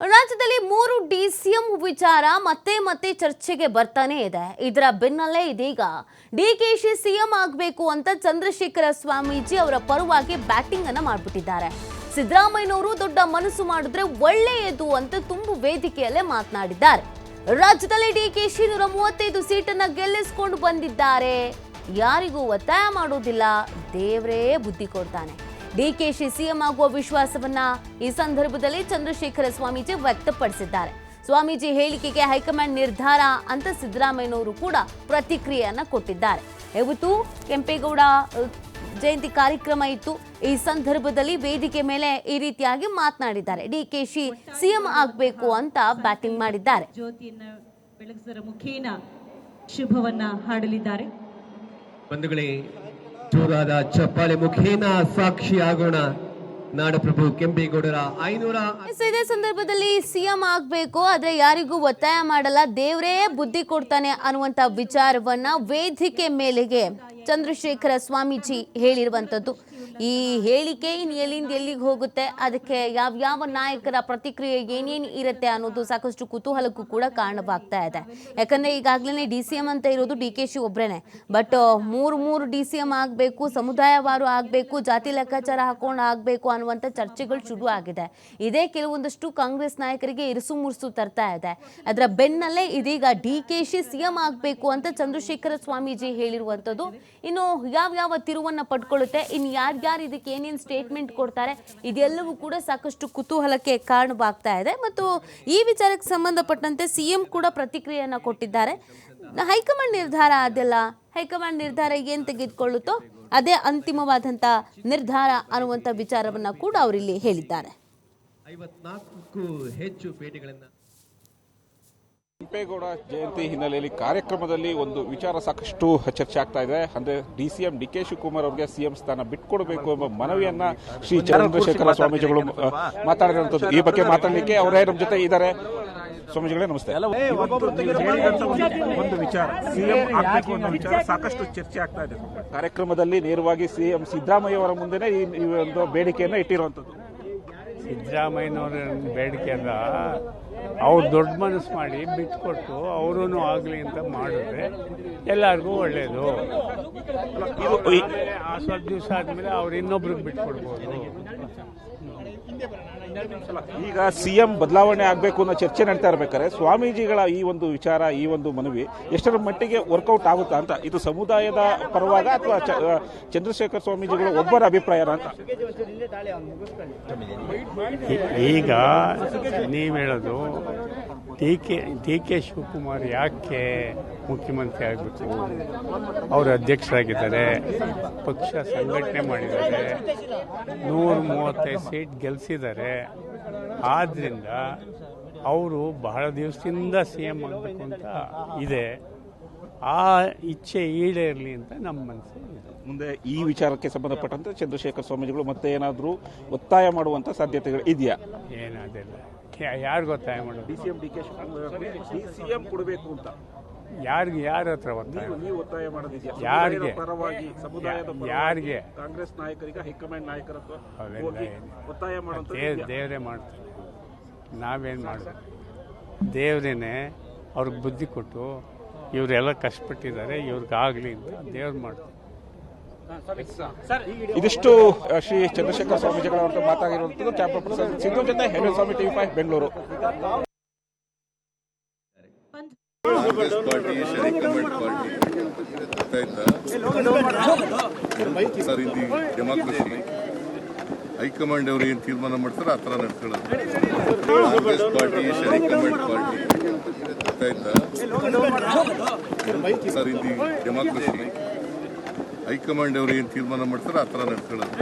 ರಾಜ್ಯದಲ್ಲಿ ಮೂರು ಡಿಸಿಎಂ ವಿಚಾರ ಮತ್ತೆ ಮತ್ತೆ ಚರ್ಚೆಗೆ ಬರ್ತಾನೆ ಇದೆ. ಇದರ ಬೆನ್ನಲ್ಲೇ ಇದೀಗ ಡಿ ಕೆ ಸಿ ಸಿಎಂ ಆಗಬೇಕು ಅಂತ ಚಂದ್ರಶೇಖರ ಸ್ವಾಮೀಜಿ ಅವರ ಪರವಾಗಿ ಬ್ಯಾಟಿಂಗ್ ಅನ್ನ ಮಾಡ್ಬಿಟ್ಟಿದ್ದಾರೆ. ಸಿದ್ದರಾಮಯ್ಯನವರು ದೊಡ್ಡ ಮನಸ್ಸು ಮಾಡಿದ್ರೆ ಒಳ್ಳೆಯದು ಅಂತ ತುಂಬು ವೇದಿಕೆಯಲ್ಲೇ ಮಾತನಾಡಿದ್ದಾರೆ. ರಾಜ್ಯದಲ್ಲಿ ಡಿ ಕೆ ಶಿ ನೂರ ಮೂವತ್ತೈದು ಸೀಟನ್ನ ಗೆಲ್ಲಿಸ್ಕೊಂಡು ಬಂದಿದ್ದಾರೆ. ಯಾರಿಗೂ ಒತ್ತಾಯ ಮಾಡೋದಿಲ್ಲ. ದೇವರೇ ಬುದ್ಧಿ ಕೊಡ್ತಾನೆ. ಡಿಕೆಶಿ ಸಿಎಂ ಆಗುವ ವಿಶ್ವಾಸವನ್ನ ಈ ಸಂದರ್ಭದಲ್ಲಿ ಚಂದ್ರಶೇಖರ ಸ್ವಾಮೀಜಿ ವ್ಯಕ್ತಪಡಿಸಿದ್ದಾರೆ. ಸ್ವಾಮೀಜಿ ಹೇಳಿಕೆಗೆ ಹೈಕಮಾಂಡ್ ನಿರ್ಧಾರ ಅಂತ ಸಿದ್ದರಾಮಯ್ಯನವರು ಕೂಡ ಪ್ರತಿಕ್ರಿಯೆಯನ್ನ ಕೊಟ್ಟಿದ್ದಾರೆ. ಇವತ್ತು ಕೆಂಪೇಗೌಡ ಜಯಂತಿ ಕಾರ್ಯಕ್ರಮ ಇತ್ತು. ಈ ಸಂದರ್ಭದಲ್ಲಿ ವೇದಿಕೆ ಮೇಲೆ ಈ ರೀತಿಯಾಗಿ ಮಾತನಾಡಿದ್ದಾರೆ. ಡಿಕೆಶಿ ಸಿಎಂ ಆಗಬೇಕು ಅಂತ ಬ್ಯಾಟಿಂಗ್ ಮಾಡಿದ್ದಾರೆ. ಜ್ಯೋತಿಯನ್ನ ಬೆಳಗಿಸರ ಮುಖೇನ ಶುಭವನ್ನ ಹಾಡಲಿದ್ದಾರೆ. ಬಂಧುಗಳೇ ಜೋರಾದ ಚಪ್ಪಾಳೆ ಮುಖೇನ ಸಾಕ್ಷಿ ಆಗೋಣ. ನಾಡಪ್ರಭು ಕೆಂಪೇಗೌಡರ ಐನೂರ ಇದೇ ಸಂದರ್ಭದಲ್ಲಿ ಸಿಎಂ ಆಗ್ಬೇಕು, ಆದ್ರೆ ಯಾರಿಗೂ ಒತ್ತಾಯ ಮಾಡಲ್ಲ, ದೇವರೇ ಬುದ್ಧಿ ಕೊಡ್ತಾನೆ ಅನ್ನುವಂತ ವಿಚಾರವನ್ನ ವೇದಿಕೆ ಮೇಲೆಗೆ ಚಂದ್ರಶೇಖರ ಸ್ವಾಮೀಜಿ ಹೇಳಿರುವಂಥದ್ದು. ಈ ಹೇಳಿಕೆ ಇನ್ನು ಎಲ್ಲಿಂದ ಎಲ್ಲಿಗೆ ಹೋಗುತ್ತೆ, ಅದಕ್ಕೆ ಯಾವ ಯಾವ ನಾಯಕರ ಪ್ರತಿಕ್ರಿಯೆ ಏನೇನು ಇರುತ್ತೆ ಅನ್ನೋದು ಸಾಕಷ್ಟು ಕುತೂಹಲಕ್ಕೂ ಕೂಡ ಕಾರಣವಾಗ್ತಾ ಇದೆ. ಯಾಕಂದರೆ ಈಗಾಗಲೇ ಡಿ ಸಿ ಎಂ ಅಂತ ಇರೋದು ಡಿ ಕೆ ಶಿ ಒಬ್ಬರೇ ಬಟ್ ಮೂರು ಮೂರು ಡಿ ಸಿ ಎಂ ಆಗಬೇಕು, ಸಮುದಾಯವಾರು ಆಗಬೇಕು, ಜಾತಿ ಲೆಕ್ಕಾಚಾರ ಹಾಕೊಂಡು ಆಗಬೇಕು ಅನ್ನುವಂಥ ಚರ್ಚೆಗಳು ಶುರು ಆಗಿದೆ. ಇದೇ ಕೆಲವೊಂದಷ್ಟು ಕಾಂಗ್ರೆಸ್ ನಾಯಕರಿಗೆ ಇರಿಸು ಮುರುಸು ತರ್ತಾ ಇದೆ. ಅದರ ಬೆನ್ನಲ್ಲೇ ಇದೀಗ D K Shi C M ಆಗಬೇಕು ಅಂತ ಚಂದ್ರಶೇಖರ ಸ್ವಾಮೀಜಿ ಹೇಳಿರುವಂಥದ್ದು ಇನ್ನು ಯಾವ ಯಾವ ತಿರುವನ್ನ ಪಡ್ಕೊಳ್ಳುತ್ತೆ ಇನ್ನು ಯಾರ್ಯಾರು ಇದಕ್ಕೆ ಏನೇನು ಸ್ಟೇಟ್ಮೆಂಟ್ ಕೊಡ್ತಾರೆ, ಇದೆಲ್ಲವೂ ಕೂಡ ಸಾಕಷ್ಟು ಕುತೂಹಲಕ್ಕೆ ಕಾರಣವಾಗ್ತಾ ಇದೆ. ಮತ್ತು ಈ ವಿಚಾರಕ್ಕೆ ಸಂಬಂಧಪಟ್ಟಂತೆ ಸಿ ಎಂ ಕೂಡ ಪ್ರತಿಕ್ರಿಯೆಯನ್ನು ಕೊಟ್ಟಿದ್ದಾರೆ. ಹೈಕಮಾಂಡ್ ನಿರ್ಧಾರ ಅದೆಲ್ಲ? ಹೈಕಮಾಂಡ್ ನಿರ್ಧಾರ ಏನು ತೆಗೆದುಕೊಳ್ಳುತ್ತೋ, ಅದೇ ಅಂತಿಮವಾದಂಥ ನಿರ್ಧಾರ ಅನ್ನುವಂಥ ವಿಚಾರವನ್ನ ಕೂಡ ಅವರಿಲ್ಲಿ ಹೇಳಿದ್ದಾರೆ. ಐವತ್ನಾಲ್ಕಕ್ಕೂ ಹೆಚ್ಚು ಭೇಟಿಗಳನ್ನ ಕೆಂಪೇಗೌಡ ಜಯಂತಿ ಹಿನ್ನೆಲೆಯಲ್ಲಿ ಕಾರ್ಯಕ್ರಮದಲ್ಲಿ ಒಂದು ವಿಚಾರ ಸಾಕಷ್ಟು ಚರ್ಚೆ ಆಗ್ತಾ ಇದೆ. ಅಂದ್ರೆ D C M D K Shivakumar ಅವರಿಗೆ ಸಿಎಂ ಸ್ಥಾನ ಬಿಟ್ಕೊಡ್ಬೇಕು ಎಂಬ ಮನವಿಯನ್ನ ಶ್ರೀ ಚಂದ್ರಶೇಖರ ಸ್ವಾಮೀಜಿಗಳು ಮಾತಾಡಿದ್ರು ಮಾತಾಡಿರುವಂತದ್ದು ಈ ಬಗ್ಗೆ ಮಾತಾಡಲಿಕ್ಕೆ ಅವರೇ ನಮ್ಮ ಜೊತೆ ಇದ್ದಾರೆ. ಸ್ವಾಮೀಜಿಗಳೇ ನಮಸ್ತೆ. ಒಂದು- ವಿಚಾರ. ಸಿಎಂ ಆಗ್ಬೇಕು ಅನ್ನೋ ವಿಚಾರ ಸಾಕಷ್ಟು ಚರ್ಚೆ ಆಗ್ತಾ ಇದೆ. ಕಾರ್ಯಕ್ರಮದಲ್ಲಿ ನೇರವಾಗಿ ಸಿಎಂ ಸಿದ್ದರಾಮಯ್ಯ ಅವರ ಮುಂದೆನೆ ಈ ಈ ಒಂದು ಬೇಡಿಕೆಯನ್ನ ಇಟ್ಟಿರುವಂತದ್ದು ಸಿದ್ದರಾಮಯ್ಯನವ್ರ ಬೇಡಿಕೆ ಅಂದ ಅವ್ರು ದೊಡ್ಡ ಮನಸ್ಸು ಮಾಡಿ ಬಿಟ್ಕೊಟ್ಟು ಅವರೂ ಆಗಲಿ ಅಂತ ಮಾಡಿದ್ರೆ ಎಲ್ಲರಿಗೂ ಒಳ್ಳೆಯದು ಆ ಸ್ವಲ್ಪ ದಿವಸ ಆದಮೇಲೆ ಅವ್ರು ಇನ್ನೊಬ್ರಿಗೆ ಬಿಟ್ಕೊಡ್ಬೋದು. ಈಗ ಸಿಎಂ ಬದಲಾವಣೆ ಆಗಬೇಕು ಅನ್ನೋ ಚರ್ಚೆ ನಡೀತಾ ಇರ್ಬೇಕಾದ್ರೆ ಸ್ವಾಮೀಜಿಗಳ ಈ ಒಂದು ವಿಚಾರ, ಈ ಒಂದು ಮನವಿ ಎಷ್ಟರ ಮಟ್ಟಿಗೆ ವರ್ಕೌಟ್ ಆಗುತ್ತಾ ಅಂತ, ಇದು ಸಮುದಾಯದ ಪರವಾಗ ಅಥವಾ ಚಂದ್ರಶೇಖರ್ ಸ್ವಾಮೀಜಿಗಳ ಒಬ್ಬರ ಅಭಿಪ್ರಾಯ ಅಂತ? ಈಗ ನೀವು ಹೇಳೋದು, D K D K Shivakumar ಯಾಕೆ ಮುಖ್ಯಮಂತ್ರಿ ಆಗಬೇಕು? ಅವರು ಅಧ್ಯಕ್ಷರಾಗಿದ್ದಾರೆ, ಪಕ್ಷ ಸಂಘಟನೆ ಮಾಡಿದ್ದಾರೆ, ನೂರ ಮೂವತ್ತೈದು ಸೀಟ್ ಗೆಲ್ಲಿಸಿದ್ದಾರೆ ಆದ್ದರಿಂದ ಅವರು ಬಹಳ ದಿವಸದಿಂದ ಸಿ ಎಂ ಆಗಬೇಕು ಅಂತ ಇದೆ. ಆ ಇಚ್ಛೆ ಈಡೇರಲಿ ಅಂತ ನಮ್ಮ ಮನಸ್ಸು ಮುಂದೆ ಈ ವಿಚಾರಕ್ಕೆ ಸಂಬಂಧಪಟ್ಟಂತೆ ಚಂದ್ರಶೇಖರ್ ಸ್ವಾಮೀಜಿಗಳು ಮತ್ತೆ ಏನಾದರೂ ಒತ್ತಾಯ ಮಾಡುವಂತ ಸಾಧ್ಯತೆಗಳು ಇದೆಯಾ? ಏನಾದಿಲ್ಲ ಯಾರು ಒತ್ತಾಯ ಮಾಡೋದು? ಎಂ ಡಿ ಕೆ ಸಿಎಂ ಕೊಡಬೇಕು ಅಂತ. ಯಾರಿಗೆ ಯಾರ ಹತ್ರ ಒತ್ತಾಯ? ನೀವು ಒತ್ತಾಯ ಮಾಡೋದಿದೆಯಾ? ಯಾರಿಗೆ? ಪರವಾಗಿ ಸಮುದಾಯದ ಯಾರಿಗೆ? ಕಾಂಗ್ರೆಸ್ ನಾಯಕರಿಗೆ ಹೈಕಮಾಂಡ್ ನಾಯಕರ? ಒತ್ತಾಯ ಮಾಡುವಂತ ದೇವ್ ದೇವರೇ ಮಾಡ್ತಾರೆ. ನಾವೇನು ಮಾಡೋದು? ದೇವರೇನೆ ಅವ್ರಿಗೆ ಬುದ್ಧಿ ಕೊಟ್ಟು ಇವರೆಲ್ಲ ಕಷ್ಟಪಟ್ಟಿದ್ದಾರೆ ಇವ್ರಿಗಾಗಲಿ ಅಂತ ದೇವ್ರು ಮಾಡ್ತಾರೆ. ಇದಿಷ್ಟು ಶ್ರೀ ಚಂದ್ರಶೇಖರ ಸ್ವಾಮೀಜಿಗಳ ಕ್ಯಾಪ್ಟನ್ ಪ್ರಸಾದ್ ಸಿದ್ದು ಜೊತೆ ಹೆಣ್ಣು ಸ್ವಾಮಿ TV five Bengaluru. Congress party Sharik ಕಮೆಂಟ್ ಪಾರ್ಟಿ ಗೊತ್ತಾಯ್ತಾ ಸರ್ ಇಲ್ಲಿ ಡೆಮಾಕ್ರಸಿ. ಹೈಕಮಾಂಡ್ ಅವರು ಏನು ತೀರ್ಮಾನ ಮಾಡ್ತಾರೆ ಆ ಥರ ನಡ್ಕೊಳ್ಳೋದು. ಕಾಂಗ್ರೆಸ್ ಪಾರ್ಟಿ ಶರೀಕ್ ಕಮೆಂಟ್ ಪಾರ್ಟಿ. ಗೊತ್ತಾಯ್ತಾ ಸರ್ ಇಲ್ಲಿ ಡೆಮಾಕ್ರಸಿ. ಹೈಕಮಾಂಡ್ ಅವರು ಏನು ತೀರ್ಮಾನ ಮಾಡ್ತಾರೆ ಆ ಥರ ನಡ್ಕೊಳ್ಳೋದು.